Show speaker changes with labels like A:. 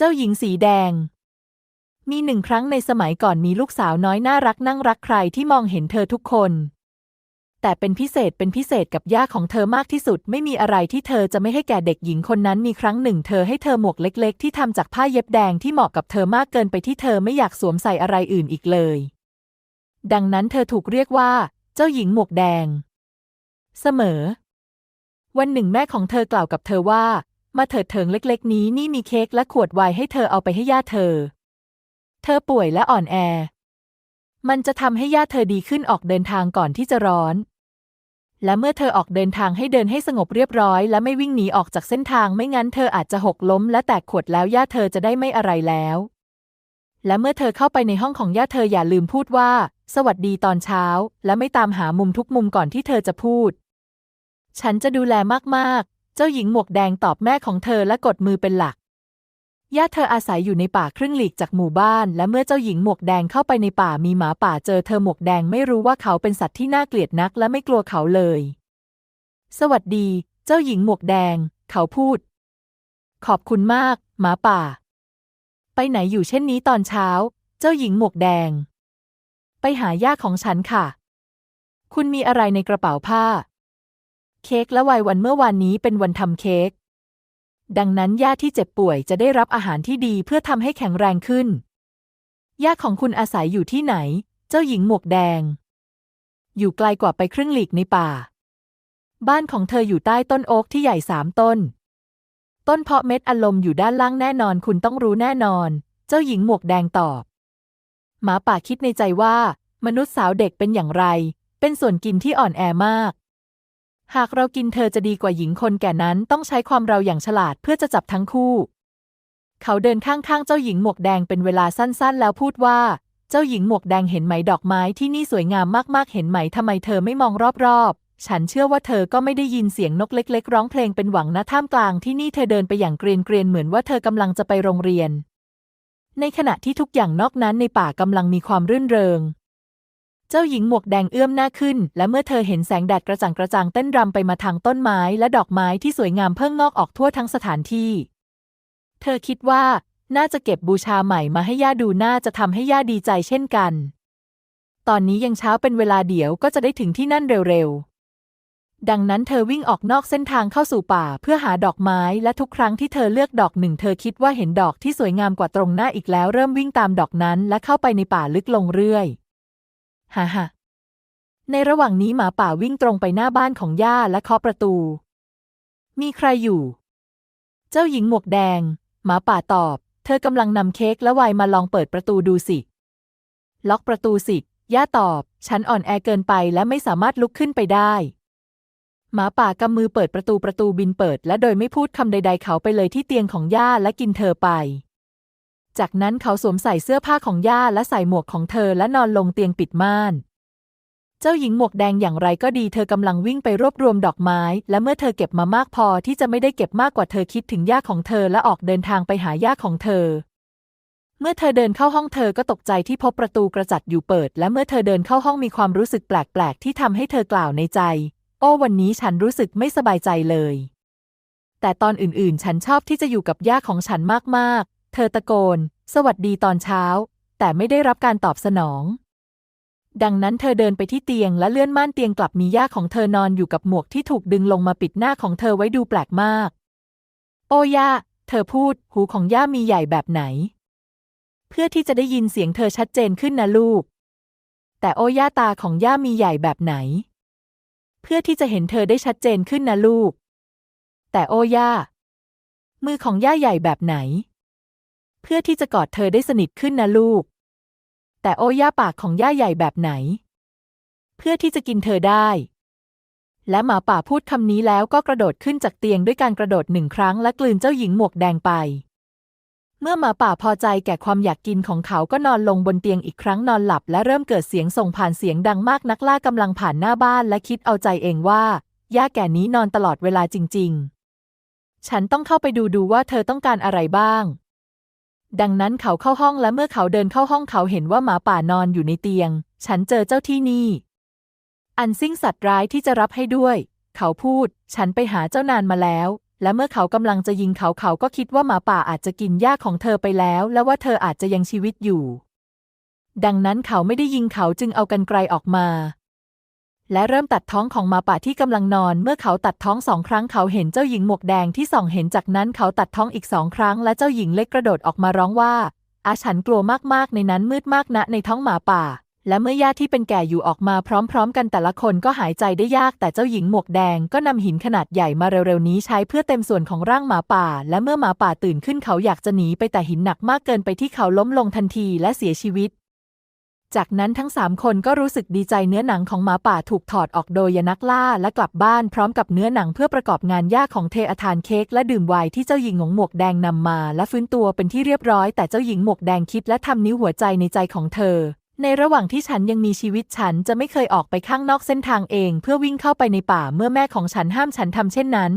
A: เจ้าหญิงสีแดง มีหนึ่งครั้งในสมัยก่อนมีลูกสาวน้อยน่ารักนั่งรักใครที่มองเห็นเธอทุกคน แต่เป็นพิเศษเป็นพิเศษกับย่าของเธอมากที่สุด ไม่มีอะไรที่เธอจะไม่ให้แก่เด็กหญิงคนนั้นมีครั้งหนึ่ง เธอให้เธอหมวกเล็ก ๆ ที่ทำจากผ้าเย็บแดงที่เหมาะกับเธอมากเกินไปที่เธอไม่อยากสวมใส่อะไรอื่นอีกเลย ดังนั้นเธอถูกเรียกว่า เจ้าหญิงหมวกแดง เสมอ วันหนึ่งแม่ของเธอกล่าวกับเธอว่า มาเถิดเถิงเล็กๆ นี้นี่มีเค้กและขวดไวน์ให้เธอเอาไปให้ย่าเธอ เธอป่วยและอ่อนแอ มันจะทำให้ย่าเธอดีขึ้นออกเดินทางก่อนที่จะร้อน และเมื่อเธอออกเดินทางให้เดินให้สงบเรียบร้อย และไม่วิ่งหนีออกจากเส้นทางไม่งั้นเธออาจจะหกล้ม และแตกขวดแล้วย่าเธอจะได้ไม่อะไรแล้ว และเมื่อเธอเข้าไปในห้องของย่าเธออย่าลืมพูดว่า สวัสดีตอนเช้า และไม่ตามหามุมทุกมุมก่อนที่เธอจะพูดฉันจะดูแลมากๆ เจ้าหญิงหมวกแดงตอบแม่ของเธอและกดมือเป็นหลัก ย่าเธออาศัยอยู่ในป่าครึ่งหลีกจากหมู่บ้าน และเมื่อเจ้าหญิงหมวกแดงเข้าไปในป่ามีหมาป่าเจอเธอหมวกแดงไม่รู้ว่าเขาเป็นสัตว์ที่น่าเกลียดนักและไม่กลัวเขาเลย สวัสดี เจ้าหญิงหมวกแดง เขาพูด ขอบคุณมาก หมาป่า ไปไหนอยู่เช่นนี้ตอนเช้า เจ้าหญิงหมวกแดง ไปหาย่าของฉันค่ะ คุณมีอะไรในกระเป๋าผ้า เค้กและไวน์วันเมื่อวานนี้เป็นวันทำเค้ก ดังนั้นย่าที่เจ็บป่วยจะได้รับอาหารที่ดีเพื่อทำให้แข็งแรงขึ้นย่าของคุณอาศัยอยู่ที่ไหน เจ้าหญิงหมวกแดง อยู่ไกลกว่าไปครึ่งหลีกในป่า บ้านของเธออยู่ใต้ต้นโอ๊กที่ใหญ่สามต้น ต้นเพาะเม็ดอารมณ์อยู่ด้านล่างแน่นอนคุณต้องรู้แน่นอน เจ้าหญิงหมวกแดงตอบ หมาป่าคิดในใจว่า มนุษย์สาวเด็กเป็นอย่างไร เป็นส่วนกินที่อ่อนแอมาก หากเรากินเธอจะดีกว่าหญิงคนแก่นั้นต้องใช้ความเราอย่างฉลาดเพื่อจะจับทั้งคู่ เขาเดินข้างๆเจ้าหญิงหมวกแดงเป็นเวลาสั้นๆ แล้วพูดว่า เจ้าหญิงหมวกแดงเห็นไหมดอกไม้ที่นี่สวยงามมากๆ เห็นไหมทำไมเธอไม่มองรอบๆ ฉันเชื่อว่าเธอก็ไม่ได้ยินเสียงนกเล็ก ๆ ร้องเพลงเป็นหวังนะท่ามกลางที่นี่เธอเดินไปอย่างเกรียนเกรียนๆเหมือนว่าเธอกำลังจะไปโรงเรียน ในขณะที่ทุกอย่างนอกนั้นในป่ากำลังมีความรื่นเริง เจ้าหญิงหมวกแดงเอื้อมหน้าขึ้น และเมื่อเธอเห็นแสงแดดกระจ่างกระจ่างเต้นรำไปมาทางต้นไม้และดอกไม้ที่สวยงามเพิ่งงอกออกทั่วทั้งสถานที่ เธอคิดว่า น่าจะเก็บบูชาใหม่มาให้ย่าดูน่าจะทำให้ย่าดีใจเช่นกัน ตอนนี้ยังเช้าเป็นเวลาเดี๋ยวก็จะได้ถึงที่นั่นเร็วๆ ดังนั้นเธอวิ่งออกนอกเส้นทางเข้าสู่ป่าเพื่อหาดอกไม้และทุกครั้งที่เธอเลือกดอกหนึ่ง เธอคิดว่าเห็นดอกที่สวยงามกว่าตรงหน้าอีกแล้วเริ่มวิ่งตามดอกนั้นและเข้าไปในป่าลึกลงเรื่อย ฮ่าฮ่าในระหว่างนี้หมาป่าวิ่งตรงไปหน้าบ้านของย่าและเคาะประตู มีใครอยู่ เจ้าหญิงหมวกแดง หมาป่าตอบ เธอกำลังนำเค้กและไวน์มาลองเปิดประตูดูสิ ล็อกประตูสิ ย่าตอบ ฉันอ่อนแอเกินไปและไม่สามารถลุกขึ้นไปได้ หมาป่ากำมือเปิดประตูประตูบินเปิด และโดยไม่พูดคำใด ๆ เขาไปเลยที่เตียงของย่าและกินเธอไป จากนั้นเขาสวมใส่เสื้อผ้าของย่าและใส่หมวกของเธอและนอนลงเตียงปิดม่าน เจ้าหญิงหมวกแดงอย่างไรก็ดีเธอกำลังวิ่งไปรวบรวมดอกไม้ และเมื่อเธอเก็บมามากพอที่จะไม่ได้เก็บมากกว่าเธอคิดถึงย่าของเธอและออกเดินทางไปหาย่าของเธอ เมื่อเธอเดินเข้าห้องเธอก็ตกใจที่พบประตูกระจัดอยู่เปิด และเมื่อเธอเดินเข้าห้องมีความรู้สึกแปลกๆที่ทำให้เธอกล่าวในใจ โอ้วันนี้ฉันรู้สึกไม่สบายใจเลยแต่ตอนอื่นๆ ฉันชอบที่จะอยู่กับย่าของฉันมากๆ เธอตะโกน สวัสดีตอนเช้า แต่ไม่ได้รับการตอบสนอง ดังนั้นเธอเดินไปที่เตียงและเลื่อนม่านเตียงกลับมีย่าของเธอนอนอยู่กับหมวกที่ถูกดึงลงมาปิดหน้าของเธอไว้ดูแปลกมาก โอ้ย่า เธอพูด หูของย่ามีใหญ่แบบไหน เพื่อที่จะได้ยินเสียงเธอชัดเจนขึ้นนะลูก แต่โอ้ย่าตาของย่ามีใหญ่แบบไหน เพื่อที่จะเห็นเธอได้ชัดเจนขึ้นนะลูก แต่โอ้ย่า มือของย่าใหญ่แบบไหน เพื่อที่จะกอดเธอได้สนิทขึ้นนะลูก แต่โอ้ย่าปากของย่าใหญ่แบบไหน เพื่อที่จะกินเธอได้ และหมาป่าพูดคำนี้แล้วก็กระโดดขึ้นจากเตียงด้วยการกระโดดหนึ่งครั้งและกลืนเจ้าหญิงหมวกแดงไป เมื่อหมาป่าพอใจแก่ความอยากกินของเขาก็นอนลงบนเตียงอีกครั้งนอนหลับ และเริ่มเกิดเสียงส่งผ่านเสียงดังมากนักล่ากำลังผ่านหน้าบ้านและคิดเอาใจเองว่าย่าแก่นี้นอนตลอดเวลาจริง ๆ ฉันต้องเข้าไปดูดูว่าเธอต้องการอะไรบ้าง ดังนั้นเขาเข้าห้องและเมื่อเขาเดินเข้าห้องเขาเห็นว่าหมาป่านอนอยู่ในเตียง ฉันเจอเจ้าที่นี่ อันซิ่งสัตว์ร้ายที่จะรับให้ด้วย เขาพูด ฉันไปหาเจ้านานมาแล้ว และเมื่อเขากำลังจะยิงเขาเขาก็คิดว่าหมาป่าอาจจะกินหญ้าของเธอไปแล้ว และว่าเธออาจจะยังชีวิตอยู่ ดังนั้นเขาไม่ได้ยิงเขาจึงเอากันไกลออกมา และเริ่มตัดท้องของหมาป่าที่กำลังนอน เมื่อเขาตัดท้องสองครั้งเขาเห็นเจ้าหญิงหมวกแดงที่ส่องเห็นจากนั้นเขาตัดท้องอีกสองครั้ง และเจ้าหญิงเล็กกระโดดออกมาร้องว่า อาฉันกลัวมากๆ ในนั้นมืดมากนะในท้องหมาป่า และเมื่อญาติที่เป็นแก่อยู่ออกมาพร้อม ๆ กันแต่ละคนก็หายใจได้ยากแต่เจ้าหญิงหมวกแดงก็นำหินขนาดใหญ่มาเร็วๆนี้ใช้เพื่อเต็มส่วนของร่างหมาป่า และเมื่อหมาป่าตื่นขึ้นเขาอยากจะหนีไปแต่หินหนักมากเกินไปที่เขาล้มลงทันทีและเสียชีวิต จากนั้นทั้งสามคนก็รู้สึกดีใจเนื้อหนังของหมาป่าถูกถอดออกโดยยนักล่าและกลับบ้านพร้อมกับเนื้อหนังเพื่อประกอบงานยากของเทอทานเค้กและดื่มไวน์ที่เจ้าหญิงหงหมวกแดงนำมา และฟื้นตัวเป็นที่เรียบร้อยแต่เจ้าหญิงหมวกแดงคิดและทำนิ้วหัวใจในใจของเธอ ในระหว่างที่ฉันยังมีชีวิตฉันจะไม่เคยออกไปข้างนอกเส้นทางเอง เพื่อวิ่งเข้าไปในป่าเมื่อแม่ของฉันห้ามฉันทำเช่นนั้น